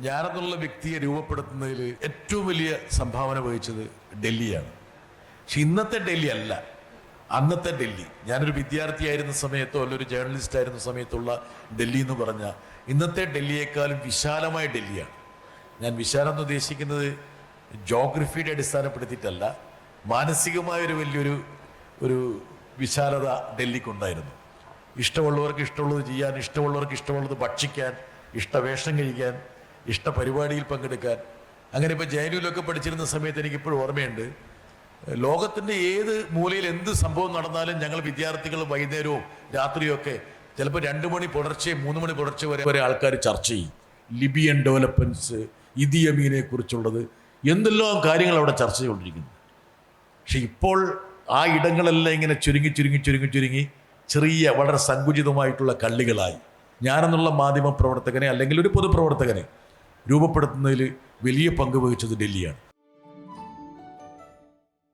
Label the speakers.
Speaker 1: ഞാനെന്നുള്ള വ്യക്തിയെ രൂപപ്പെടുത്തുന്നതിൽ ഏറ്റവും വലിയ സംഭാവന വഹിച്ചത് ഡൽഹിയാണ്. പക്ഷെ ഇന്നത്തെ ഡൽഹി അല്ല. അന്നത്തെ ഡൽഹി. ഞാനൊരു വിദ്യാർത്ഥിയായിരുന്ന സമയത്തോ അല്ല ഒരു ജേർണലിസ്റ്റ് ആയിരുന്ന സമയത്തുള്ള ഡൽഹി എന്ന് പറഞ്ഞാൽ ഇന്നത്തെ ഡൽഹിയേക്കാളും വിശാലമായ ഡൽഹിയാണ്. ഞാൻ വിശാലം എന്ന് ഉദ്ദേശിക്കുന്നത് ജോഗ്രഫിയുടെ അടിസ്ഥാനപ്പെടുത്തിയിട്ടല്ല മാനസികമായ ഒരു വലിയൊരു ഒരു വിശാലത ഡൽഹിക്കുണ്ടായിരുന്നു. ഇഷ്ടമുള്ളവർക്ക് ഇഷ്ടമുള്ളത് ചെയ്യാൻ ഇഷ്ടമുള്ളവർക്ക് ഇഷ്ടമുള്ളത് ഭക്ഷിക്കാൻ ഇഷ്ടവേഷം കഴിക്കാൻ ഇഷ്ട പരിപാടിയിൽ പങ്കെടുക്കാൻ. അങ്ങനെ ഇപ്പോൾ ജൈനുവിലൊക്കെ പഠിച്ചിരുന്ന സമയത്ത് എനിക്ക് ഇപ്പോഴും ഓർമ്മയുണ്ട്. ലോകത്തിന്റെ ഏത് മൂലയിൽ എന്ത് സംഭവം നടന്നാലും ഞങ്ങൾ വിദ്യാർത്ഥികൾ വൈകുന്നേരവും രാത്രിയും ഒക്കെ ചിലപ്പോൾ രണ്ട് മണി പുലർച്ചെ മൂന്ന് മണി പുലർച്ചെ വരെ വരെ ആൾക്കാർ ചർച്ച ചെയ്യും. ലിബിയൻ ഡെവലപ്മെന്റ്സ് ഇതിയമീനെ കുറിച്ചുള്ളത്. എന്തെല്ലാം കാര്യങ്ങൾ അവിടെ ചർച്ച ചെയ്തുകൊണ്ടിരിക്കുന്നു. പക്ഷെ ഇപ്പോൾ ആ ഇടങ്ങളെല്ലാം ഇങ്ങനെ ചുരുങ്ങി ചുരുങ്ങി ചുരുങ്ങി ചുരുങ്ങി ചെറിയ വളരെ സങ്കുചിതമായിട്ടുള്ള കള്ളികളായി. ഞാനെന്നുള്ള മാധ്യമ പ്രവർത്തകനെ അല്ലെങ്കിൽ ഒരു പൊതുപ്രവർത്തകനെ രൂപപ്പെടുത്തുന്നതിൽ വലിയ പങ്ക് വഹിച്ചത് ഡൽഹിയാണ്.